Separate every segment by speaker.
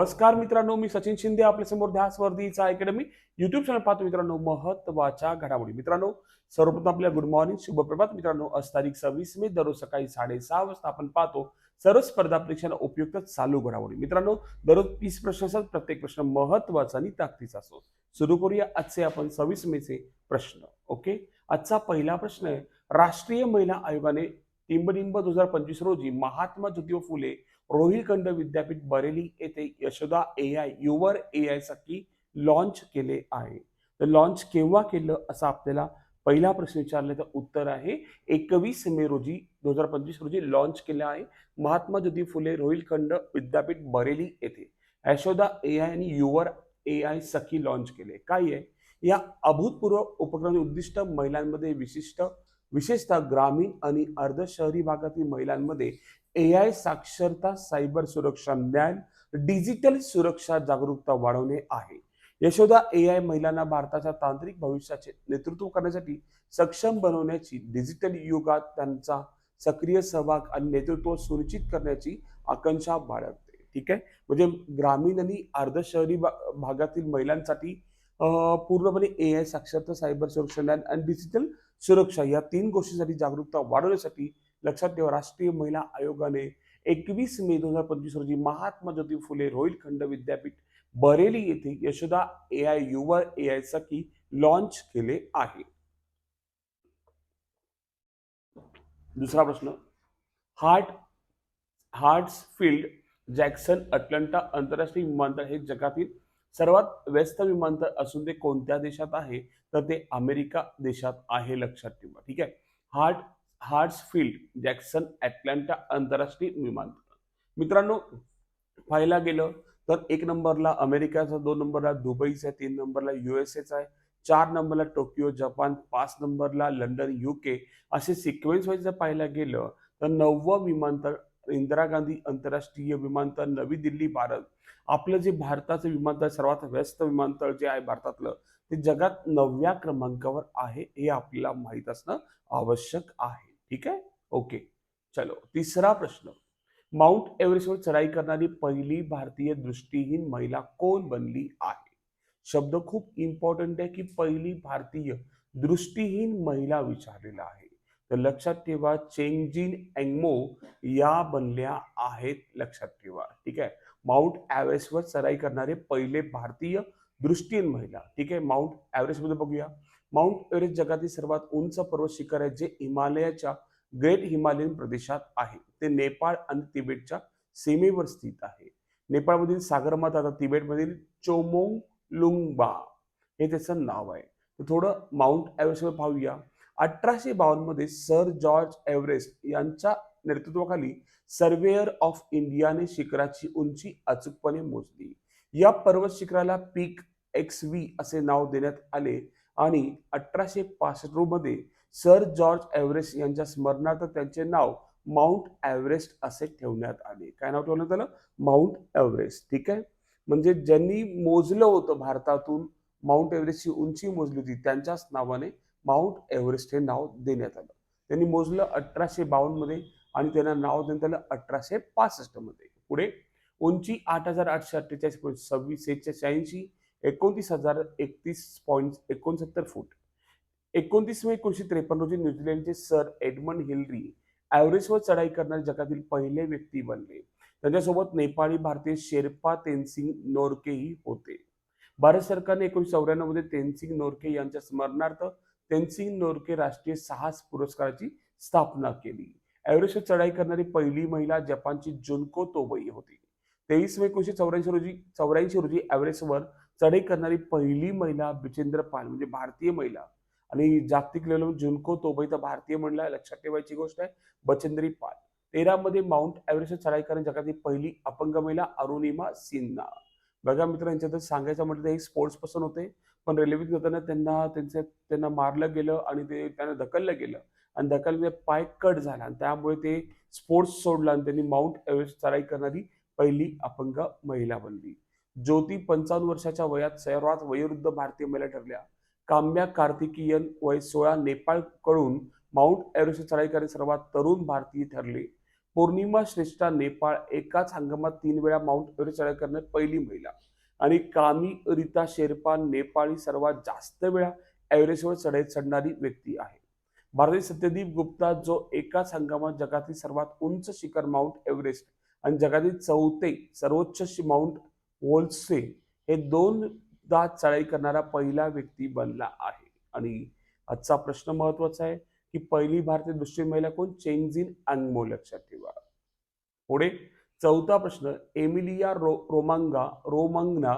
Speaker 1: नमस्कार मित्रांनो मी सचिन शिंदे आपल्यासमोर ध्यास वर्धीचा अकॅडमी युट्यूब चॅनल पाहतो मित्रांनो महत्त्वाच्या घडामोडी. मित्रांनो सर्वप्रथम आपल्या गुड मॉर्निंग शुभप्रभात. मित्रांनो आज तारीख सव्वीस मे दररोज सकाळी साडेसहा वाजता आपण पाहतो सर्व स्पर्धा परीक्षांना उपयुक्त चालू घडामोडी. मित्रांनो दररोज तीस प्रश्न असतात प्रत्येक प्रश्न महत्त्वाचा आणि ताकदीचा असतो. सुरू करूया आजचे आपण सव्वीस मेचे प्रश्न ओके? आजचा पहिला प्रश्न आहे राष्ट्रीय महिला आयोगाने टिंबडिंब दोन हजार पंचवीस रोजी महात्मा ज्योतिबा फुले रोहिलखंड विद्यापीठ बरेली येथे Yashoda A I your A आयसाठी launch केले आहे. तर लॉन्च केव्हा केलं असं आपल्याला पहिला प्रश्न विचारल्याचं उत्तर आहे. एकवीस मे रोजी दोन हजार पंचवीस रोजी लॉन्च केलं आहे महात्मा ज्योती फुले रोहिलखंड विद्यापीठ बरेली येथे. यशोदा ए आय आणि your A I Sakhi launch केले. काय आहे? या अभूतपूर्व उपक्रमाचे उद्दिष्ट महिलांमध्ये विशिष्ट विशेषतः ग्रामीण आणि अर्ध शहरी भागातील महिलांमध्ये ए आय साक्षरता सायबर सुरक्षा ज्ञान डिजिटल सुरक्षा जागरूकता वाढवणे आहे. यशोदा ए आय महिलांना भारताच्या तांत्रिक भविष्याचे नेतृत्व करण्यासाठी सक्षम बनवण्याची डिजिटल युगात त्यांचा सक्रिय सहभाग आणि नेतृत्व सुनिश्चित करण्याची आकांक्षा बाळगते. ठीक आहे? म्हणजे ग्रामीण आणि अर्ध शहरी भागातील महिलांसाठी पूर्णपणे ए आय साक्षरता सायबर सुरक्षा ज्ञान आणि डिजिटल सुरक्षा या तीन गोष्टींसाठी जागरूकता वाढवण्यासाठी लक्षात ठेवा राष्ट्रीय महिला आयोगाने एकवीस मे दोन हजार पंचवीस रोजी महात्मा ज्योती फुले रोहिलखंड विद्यापीठ बरेली येथे Yashoda A I your A I Sakhi launch केले आहे. दुसरा प्रश्न. हार्ट हार्ट्सफील्ड जॅक्सन अटलांटा आंतरराष्ट्रीय विमानतळ हे जगातील सर्वात व्यस्त विमानतळ असून ते कोणत्या देशात आहे? तर ते अमेरिका देशात आहे लक्षात ठेवा ठीक आहे? हार्ट हार्ट्सफील्ड जॅक्सन अटलांटा आंतरराष्ट्रीय विमानतळ. मित्रांनो पाहायला गेलं तर एक नंबरला अमेरिकाचा दोन नंबरला दुबईचा आहे तीन नंबरला युएसएचा आहे चार नंबरला टोकियो जपान पाच नंबरला लंडन युके असे सिक्वेन्स वाईज जर पाहायला गेलं तर नववं विमानतळ इंदिरा गांधी आंतरराष्ट्रीय विमानतळ नवी दिल्ली भारत. आपलं जे भारताचं विमानतळ सर्वात व्यस्त विमानतळ जे आहे भारतातलं ते जगात नवव्या क्रमांकावर आहे हे आपल्याला माहीत असणं आवश्यक आहे. ठीक आहे? ओके. चलो तिसरा प्रश्न. माउंट एव्हरेस्टवर चढाई करणारी पहिली भारतीय दृष्टीहीन महिला कोण बनली आहे? शब्द खूप इम्पॉर्टंट आहे की पहिली भारतीय दृष्टीहीन महिला विचारलेला आहे. तर लक्षात ठेवा चेंगजिन एंगमो या बनल्या आहेत लक्षात ठेवा. ठीक आहे? माउंट एव्हरेस्टवर चराई करणारे पहिले भारतीय दृष्टीहीन महिला. ठीक आहे? माउंट एव्हरेस्टमध्ये बघूया. माउंट एव्हरेस्ट जगातील सर्वात उंच पर्वत शिखर आहे जे हिमालयाच्या ग्रेट हिमालयन प्रदेशात आहे. ते नेपाळ आणि तिबेटच्या सीमेवर स्थित आहे. नेपाळमधील सागरमाथा आता तिबेटमधील चोमोंग लुंगबा हे त्याचं नाव आहे. तर थोडं माउंट एव्हरेस्टवर पाहूया. अठराशे बावन्नमध्ये सर जॉर्ज एव्हरेस्ट यांच्या नेतृत्वाखाली सर्वेअर ऑफ इंडियाने शिखराची उंची अचूकपणे मोजली. या पर्वत शिखराला पीक एक्स व्ही असे नाव देण्यात आले आणि अठराशे पासष्टमध्ये सर जॉर्ज एव्हरेस्ट यांच्या स्मरणार्थ त्यांचे नाव माउंट एव्हरेस्ट असे ठेवण्यात आले. काय नाव ठेवण्यात आलं? Mount Everest. ठीक आहे? म्हणजे ज्यांनी मोजलं होतं भारतातून माउंट एव्हरेस्टची उंची मोजली होती त्यांच्याच नावाने माउंट एव्हरेस्ट हे नाव देण्यात आलं. त्यांनी मोजलं अठराशे बावन्नमध्ये आणि त्यांना नाव देण्यात आलं अठराशे पासष्टमध्ये. पुढे उंची आठ हजार आठशे अठ्ठेचाळीस पॉईंट सव्वीस एकशे शहाऐंशी एकोणतीस हजार एकतीस पॉईंट एकोणसत्तर फूट. एकोणतीस मे एकोणीशे त्रेपन्न रोजी न्यूझीलंडचे सर एडमंड हिलरी एव्हरेस्टवर चढाई करणारे जगातील पहिले व्यक्ती बनले. त्यांच्यासोबत नेपाळी भारतीय शेर्पा तेनसिंग नोरकेही होते. भारत सरकारने एकोणीशे चौऱ्याण्णवमध्ये तेनसिंग नोरके यांच्या स्मरणार्थ त्यांची नोरके राष्ट्रीय साहस पुरस्काराची स्थापना केली. एव्हरेस्टवर चढाई करणारी पहिली महिला जपानची जुनको तोबई होती. तेवीस मे एकोणीशे चौऱ्याऐंशी रोजी चौऱ्याऐंशी रोजी एव्हरेस्टवर चढाई करणारी पहिली महिला बिचेंद्र पाल म्हणजे भारतीय महिला. आणि जागतिक लेवलवर जुनको तोबई तर भारतीय महिला लक्षात ठेवायची गोष्ट आहे बचेंद्री पाल. तेरा मध्ये माउंट एव्हरेस्ट चढाई करणारी जगातील पहिली अपंग महिला अरुणिमा सिन्हा. बघा मित्रांच्या तर सांगायचं म्हटलं तर हे स्पोर्ट्स पर्सन होते. पण रेल्वेत जाताना त्यांना त्यांचं त्यांना मारलं गेलं आणि ते त्यांना धकललं गेलं. आणि धकलमध्ये पाय कट झाला. आणि त्यामुळे ते स्पोर्ट्स सोडला आणि त्यांनी माउंट एव्हरेस्ट चढाई करणारी पहिली अपंग महिला बनली. ज्योती पंचावन्न वर्षाच्या वयात सर्वात वयोवृद्ध भारतीय महिला ठरल्या. काम्या कार्तिकीयन वय सोळा नेपाळकडून माउंट एव्हरेस्ट चढाई करणे सर्वात तरुण भारतीय ठरले. पौर्णिमा श्रेष्ठा नेपाळ एकाच हंगामात तीन वेळा माउंट एव्हरेस्ट चढाई करणारी पहिली महिला. आणि कामी रिता शेर्पा नेपाळी सर्वात जास्त वेळा एव्हरेस्टवर चढाई चढणारी व्यक्ती आहे. भारतीय सत्यदीप गुप्ता जो एकाच हंगामात जगातील सर्वात उंच शिखर माउंट एव्हरेस्ट आणि जगातील चौथे सर्वोच्च माउंट वोल्से हे दोनदा चढाई करणारा पहिला व्यक्ती बनला आहे. आणि आजचा प्रश्न महत्त्वाचा आहे की पहिली भारतीय दुसरी महिला कोण? चेंजिन अनमोल लक्षात ठेवा. पुढे चौथा प्रश्न एमिलिया रो रोमांगा रोमांगना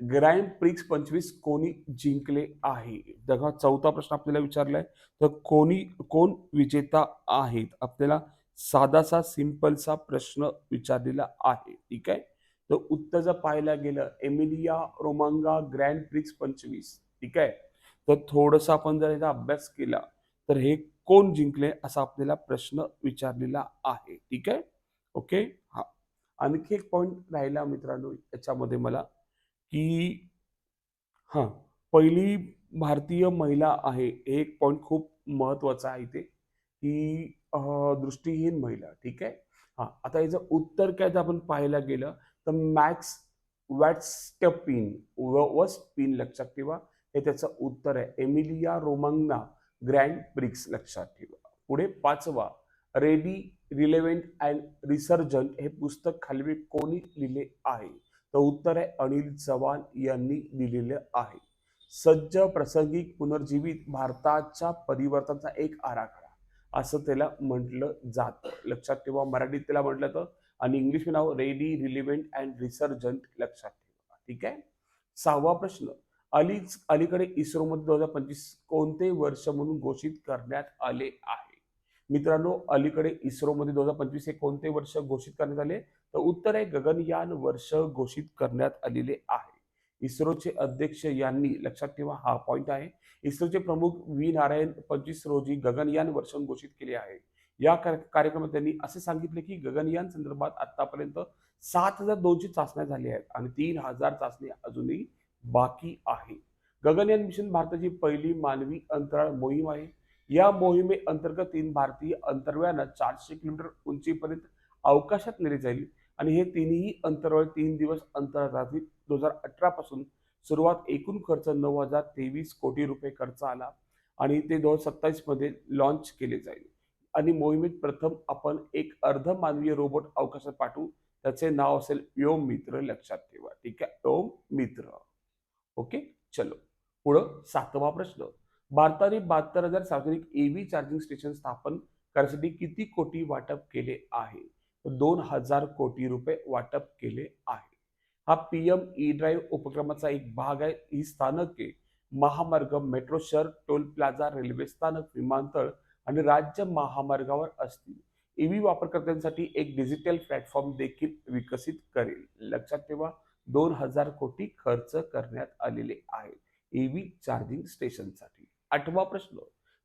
Speaker 1: ग्रँड प्रिक्स पंचवीस कोणी जिंकले आहे? बघा चौथा प्रश्न आपल्याला विचारलाय. तर कोणी कोण विजेता आहेत? आपल्याला साधासा सिंपलसा प्रश्न विचारलेला आहे. ठीक आहे? तर उत्तर जर पाहायला गेलं एमिलिया रोमांगा ग्रँड प्रिक्स पंचवीस. ठीक आहे? तर थोडस आपण जर याचा अभ्यास केला तर हे कोण जिंकले असा आपल्याला प्रश्न विचारलेला आहे. ठीक आहे? ओके? आणखी एक पॉईंट राहिला मित्रांनो याच्यामध्ये मला की हां पहिली भारतीय महिला आहे हे एक पॉईंट खूप महत्त्वाचा आहे ते की दृष्टीहीन महिला ठीक आहे? हां आता याचं उत्तर काय तर आपण पाहायला गेलं तर मॅक्स वॅटस्टपिन वस्पिन लक्षात ठेवा हे त्याचं उत्तर आहे. एमिलिया रोमांगना ग्रँड ब्रिक्स लक्षात ठेवा. पुढे पाचवा रेडी रिलेव्हेंट अँड रिसर्जंट हे पुस्तक खालवी कोणी लिहिले आहे? तर उत्तर आहे अनिल चव्हाण यांनी लिहिलेलं आहे. सज्ज प्रसंगिक पुनर्जीवित भारताच्या परिवर्तनाचा एक आराखडा. असं त्याला म्हटलं जातं. लक्षात ठेवा मराठीत त्याला म्हटलं तर आणि इंग्लिश नाव रेडी रिलिव्हेंट अँड रिसर्जंट लक्षात ठेवा. ठीक आहे? सहावा प्रश्न. अलीच अलीकडे इस्रोमध्ये दोन हजार पंचवीस कोणते वर्ष म्हणून घोषित करण्यात आले आहे? मित्रांनो अलीकडे इस्रोमध्ये दोन हजार पंचवीस हे कोणते वर्ष घोषित करण्यात आले? तर उत्तर आहे गगनयान वर्ष घोषित करण्यात आलेले आहे. इस्रोचे अध्यक्ष यांनी लक्षात ठेवा हा पॉइंट आहे. इस्रोचे प्रमुख व्ही नारायण पंचवीस रोजी गगनयान वर्ष घोषित केले आहे. या कार्य- कार्यक्रमात त्यांनी असे सांगितले की गगनयान संदर्भात आतापर्यंत सात हजार दोनशे चाचण्या झाल्या आहेत आणि तीन हजार चाचणी अजूनही बाकी आहे. गगनयान मिशन भारताची पहिली मानवी अंतराळ मोहीम आहे. या मोहिमे अंतर्गत तीन भारतीय अंतर्व्यानं चारशे किलोमीटर उंचीपर्यंत अवकाशात नेली जाईल. आणि हे तीनही अंतराळ तीन दिवस अंतराळ दोन हजार अठरा पासून सुरुवात एकूण खर्च नऊ हजार तेवीस कोटी रुपये खर्च आला आणि ते दोन हजार सत्तावीसमध्ये लॉन्च केले जाईल. आणि मोहिमेत प्रथम आपण एक अर्ध मानवीय रोबोट अवकाशात पाठवू. त्याचे नाव असेल योम मित्र लक्षात ठेवा. ठीक आहे? ओम मित्र. ओके? चलो. पुढं सातवा प्रश्न. भारताने बहात्तर हजार सार्वजनिक एव्ही चार्जिंग स्टेशन स्थापन करण्यासाठी किती कोटी वाटप केले आहे? दोन हजार कोटी रुपये वाटप केले आहे. हा पी एम ई ड्राईव्ह उपक्रमाचा एक भाग आहे. ही स्थानके महामार्ग मेट्रो शहर टोल प्लाझा रेल्वे स्थानक विमानतळ आणि राज्य महामार्गावर असतील. ईव्ही वापरकर्त्यांसाठी एक डिजिटल प्लॅटफॉर्म देखील विकसित करेल. लक्षात ठेवा दोन हजार कोटी खर्च करण्यात आलेले आहे ईव्ही चार्जिंग स्टेशनसाठी आठवा प्रश्न.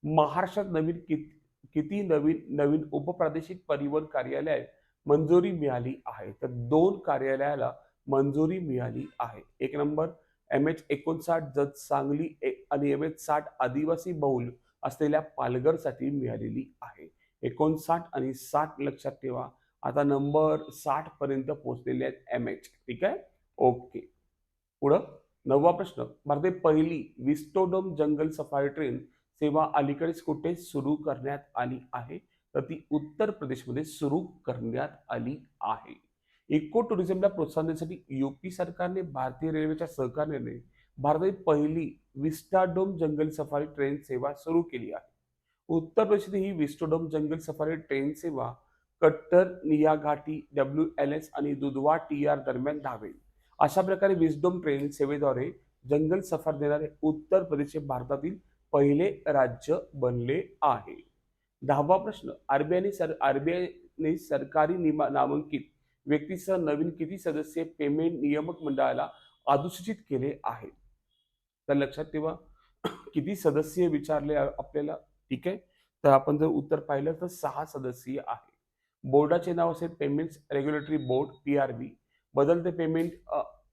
Speaker 1: महाराष्ट्रात नवीन किती किती नवीन नवीन उपप्रादेशिक परिवहन कार्यालय मंजुरी मिळाली आहे? तर दोन कार्यालयाला मंजुरी मिळाली आहे. एक नंबर एम एच एकोणसाठ जत सांगली ए- आणि एम एच साठ आदिवासी बहुल असलेल्या पालघरसाठी मिळालेली आहे. एकोणसाठ आणि साठ लक्षात ठेवा. आता नंबर साठ पर्यंत पोहोचलेले आहेत एम एच. ठीक आहे? ओके. पुढं? नववा प्रश्न. भारताची पहिली विस्टोडोम जंगल सफारी ट्रेन सेवा अलीकडेच कुठे सुरू करण्यात आली आहे? तर ती उत्तर प्रदेशमध्ये सुरू करण्यात आली आहे. इको टुरिझमला प्रोत्साहन देण्यासाठी युपी सरकारने भारतीय रेल्वेच्या सहकार्याने भारतातील पहिली विस्टाडोम जंगल सफारी ट्रेन सेवा सुरू केली आहे. उत्तर प्रदेशातील ही विस्टोडोम जंगल सफारी ट्रेन सेवा कट्टर निया घाटी डब्ल्यू एल एस आणि दुधवा टी आर दरम्यान धावेल. अशा प्रकारे विस्डोम ट्रेन सेवेद्वारे जंगल सफार देणारे उत्तर प्रदेश हे भारतातील पहिले राज्य बनले आहे. दहावा प्रश्न आरबीआयने सर आरबीआयने सरकारी निमा नामांकित व्यक्तीसह नवीन किती सदस्य पेमेंट नियामक मंडळाला अधुसूचित केले आहे? तर लक्षात ठेवा किती सदस्य विचारले आपल्याला? ठीक आहे? तर आपण जर उत्तर पाहिलं तर सहा सदस्यीय आहे. बोर्डाचे नाव असेल payments regulatory board P R B बदलते पेमेंट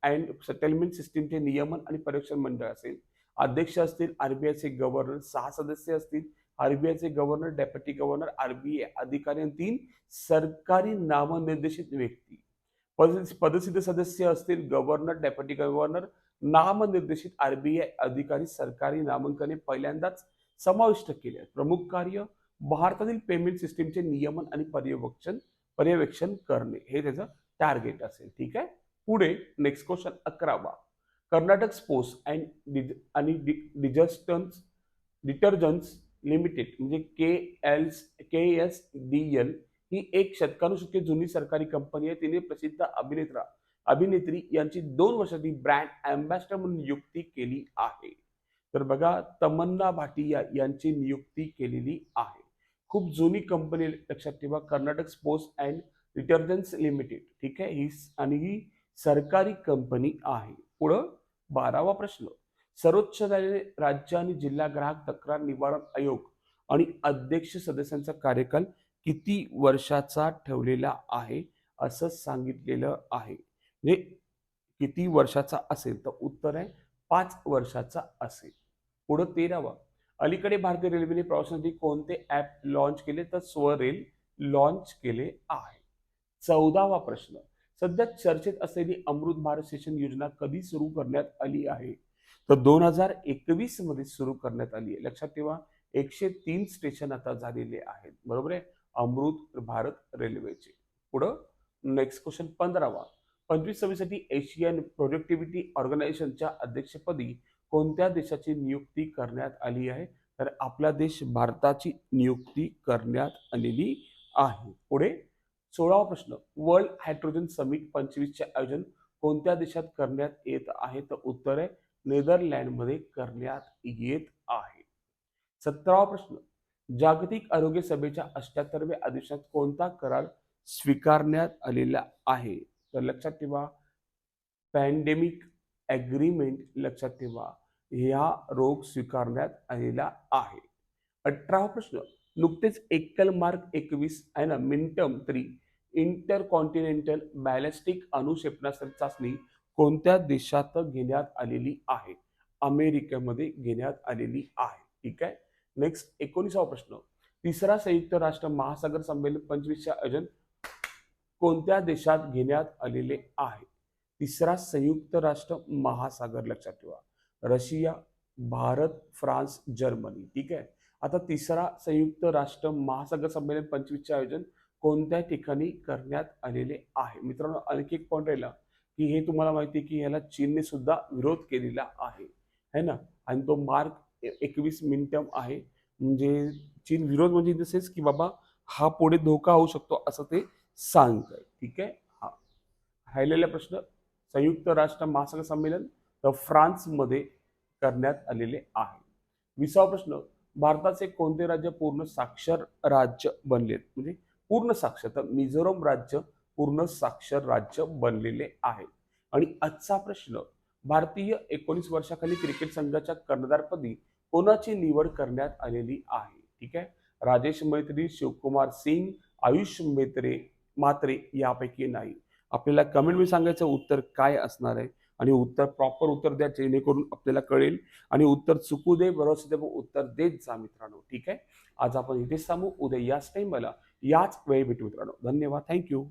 Speaker 1: अँड सेटलमेंट सिस्टीमचे नियमन आणि परीक्षण मंडळ असेल. अध्यक्ष असतील आरबीआयचे गव्हर्नर सहा सदस्य असतील. आरबीआयचे गव्हर्नर डेप्युटी गव्हर्नर आरबीआय अधिकारी आणि तीन सरकारी नामनिर्देशित व्यक्ती. पद पदसिद्ध सदस्य असतील गव्हर्नर डेप्युटी गव्हर्नर नामनिर्देशित आरबीआय अधिकारी सरकारी नामांकने पहिल्यांदाच समाविष्ट केले आहेत. प्रमुख कार्य भारतातील पेमेंट सिस्टीमचे नियमन आणि पर्यवेक्षण पर्यवेक्षण करणे. हे त्याचं टार्गेट असेल ठीक आहे? पुढे नेक्स्ट क्वेश्चन अकरावा. कर्नाटक स्पोर्ट्स अँड डिज आणि डिजस्टन्स डिटर्जन्ट्स लिमिटेड म्हणजे K L K S D L ही एक शतकानुशतके जुनी सरकारी कंपनी आहे. तिने प्रसिद्ध अभिनेत्रा अभिनेत्री यांची दोन वर्षाची ब्रँड अँबॅसिडर म्हणून नियुक्ती केली आहे. तर बघा तमन्ना भाटिया यांची नियुक्ती केलेली आहे. खूप जुनी कंपनी लक्षात ठेवा. Karnataka sports and detergents limited ठीक आहे? ही आणि ही सरकारी कंपनी आहे. पुढं बारावा प्रश्न. सर्वोच्च न्यायालय राज्य आणि जिल्हा ग्राहक तक्रार निवारण आयोग आणि अध्यक्ष सदस्यांचा कार्यकाल किती वर्षाचा ठेवलेला आहे असं सांगितलेलं आहे. म्हणजे किती वर्षाचा असेल तर उत्तर आहे पाच वर्षाचा असेल. पुढं तेरावा. अलीकडे भारतीय रेल्वेने प्रवाशांसाठी कोणते ॲप लॉन्च केले? तर स्वरेल लॉन्च केले आहे. चौदावा प्रश्न. सध्या चर्चेत असलेली अमृत भारत सेशन योजना कधी सुरू करण्यात आली आहे? तर दोन हजार एकवीसमध्ये सुरू करण्यात आली आहे. लक्षात ठेवा एकशे तीन स्टेशन आता झालेले आहेत. बरोबर आहे? अमृत भारत रेल्वेचे पुढं नेक्स्ट क्वेश्चन पंधरावा. पंचवीस सव्वीसाठी एशियन प्रोडक्टिव्हिटी ऑर्गनायझेशनच्या अध्यक्षपदी कोणत्या देशाची नियुक्ती करण्यात आली आहे? तर आपला देश भारताची नियुक्ती करण्यात आलेली आहे. पुढे सोळावा प्रश्न वर्ल्ड हायड्रोजन समिट पंचवीसचे आयोजन कोणत्या देशात करण्यात येत आहे? तर उत्तर आहे नेदरलँडमध्ये करण्यात येत आहे. सतरावा प्रश्न जागतिक आरोग्य सभेच्या अष्ट्याहत्तरव्या अधिवेशनात कोणता करार स्वीकारण्यात आलेला आहे? तर लक्षात ठेवा पॅन्डेमिक ॲग्रीमेंट लक्षात ठेवा ह्या रोग स्वीकारण्यात आलेला आहे. अठरावा प्रश्न नुकतेच एकल मार्क एकवीस आहे ना Minuteman three intercontinental ballistic अणुक्षेपणास्त्र चाचणी कोणत्या देशात घेण्यात आलेली आहे? अमेरिकेमध्ये घेण्यात आलेली आहे. ठीक आहे? नेक्स्ट एकोणीसावा प्रश्न. तिसरा संयुक्त राष्ट्र महासागर संमेलन पंचवीसचे आयोजन कोणत्या देशात घेण्यात आलेले आहे? तिसरा संयुक्त राष्ट्र महासागर लक्षात ठेवा. Russia Bharat France Germany. ठीक आहे? आता तिसरा संयुक्त राष्ट्र महासागर संमेलन पंचवीसचे आयोजन कोणत्या ठिकाणी करण्यात आलेले आहे? मित्रांनो आणखी एक पॉईंट राहिला की हे तुम्हाला माहिती आहे की याला चीनने सुद्धा विरोध केलेला आहे. है ना? आणि तो मार्क एकवीस मिनिटम आहे. म्हणजे चीन विरोध म्हणजे इन द सेन्स की बाबा हा पुढे धोका होऊ शकतो असं ते सांगत आहे ठीक आहे? हा. राहिलेला प्रश्न संयुक्त राष्ट्र महासागर संमेलन तर फ्रान्समध्ये करण्यात आलेले आहे. विसावा प्रश्न भारताचे कोणते राज्य पूर्ण साक्षर राज्य बनलेत? म्हणजे पूर्ण साक्षरता मिझोरम राज्य पूर्ण साक्षर राज्य बनलेले आहे. आणि आजचा प्रश्न भारतीय एकोणीस वर्षाखाली क्रिकेट संघाच्या कर्णधारपदी कोणाची निवड करण्यात आलेली आहे? ठीक आहे? राजेश मैत्री शिवकुमार सिंग आयुष मेत्रे मात्रे यापैकी नाही. आपल्याला कमेंट मी सांगायचं उत्तर काय असणार आहे? आणि उत्तर प्रॉपर उत्तर द्या जेणेकरून आपल्याला कळेल. आणि उत्तर चुकू दे बरोबर उत्तर देत जा मित्रांनो. ठीक आहे? आज आपण इथे सांगू उद्या याच टाइमला याच वेळी भेटू मित्रांनो. धन्यवाद. थँक्यू